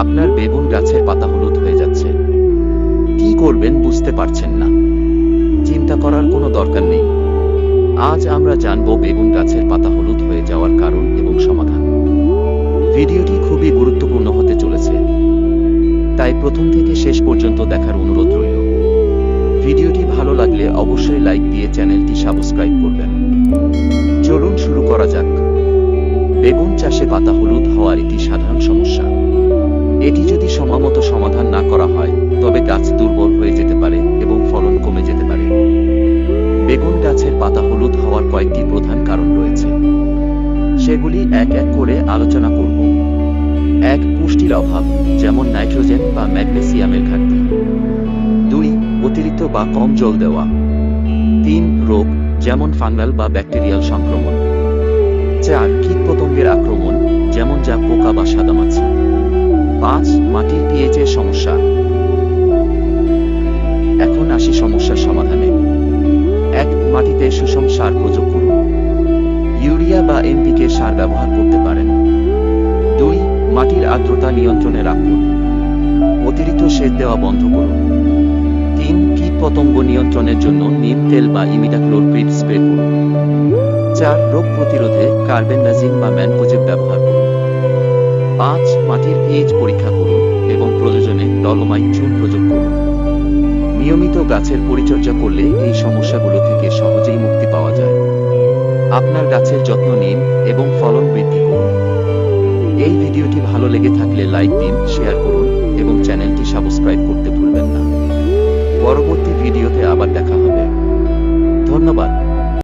আপনার বেগুন গাছের পাতা হলুদ হয়ে যাচ্ছে। কি করবেন বুঝতে পারছেন না। চিন্তা করার কোনো দরকার নেই। আজ আমরা জানব বেগুন গাছের পাতা হলুদ হয়ে যাওয়ার কারণ এবং সমাধান। ভিডিওটি খুবই গুরুত্বপূর্ণ হতে চলেছে। তাই প্রথম থেকে শেষ পর্যন্ত দেখার অনুরোধ রইল। ভিডিওটি ভালো লাগলে অবশ্যই লাইক দিয়ে চ্যানেলটি সাবস্ক্রাইব করবেন। চলুন শুরু করা যাক। বেগুন চাষে পাতা হলুদ হওয়ার একটি সাধারণ সমস্যা। এটি যদি সময়মতো সমাধান না করা হয়, তবে গাছ দুর্বল হয়ে যেতে পারে এবং ফলন কমে যেতে পারে। বেগুন গাছের পাতা হলুদ হওয়ার কয়েকটি প্রধান কারণ রয়েছে। সেগুলি এক এক করে আলোচনা করব। এক, পুষ্টির অভাব, যেমন নাইট্রোজেন বা ম্যাগনেসিয়ামের ঘাটতি। দুই, অতিরিক্ত বা কম জল দেওয়া। তিন, রোগ, যেমন ফাঙ্গাল বা ব্যাকটেরিয়াল সংক্রমণ। চার, কীটপতঙ্গের আক্রমণ, যেমন যা পোকা বা সাদামাছি। পাঁচ মাটির পিএইচের সমস্যা। এখন আসি সমস্যার সমাধানে। এক, মাটিতে সুষম সার প্রয়োগ করুন। ইউরিয়া বা এনপিকে সার ব্যবহার করতে পারেন। দুই, মাটির আর্দ্রতা নিয়ন্ত্রণে রাখুন। অতিরিক্ত সেচ দেওয়া বন্ধ করুন। তিন, কীটপতঙ্গ নিয়ন্ত্রণের জন্য নিম তেল বা ইমিডাক্লোরপ্রিড স্প্রে করুন। চার, রোগ প্রতিরোধে কার্বেন্ডাজিম বা ম্যানকোজেব ব্যবহার করুন। পাঁচ মাটির পিএইচ পরীক্ষা করুন এবং প্রয়োজনে ডলোমাইট চুন প্রয়োগ করুন। নিয়মিত গাছের পরিচর্যা করলে এই সমস্যাগুলো থেকে সহজেই মুক্তি পাওয়া যায়। আপনার গাছের যত্ন নিন এবং ফলন বৃদ্ধি করুন। এই ভিডিওটি ভালো লেগে থাকলে লাইক দিন শেয়ার করুন এবং চ্যানেলটি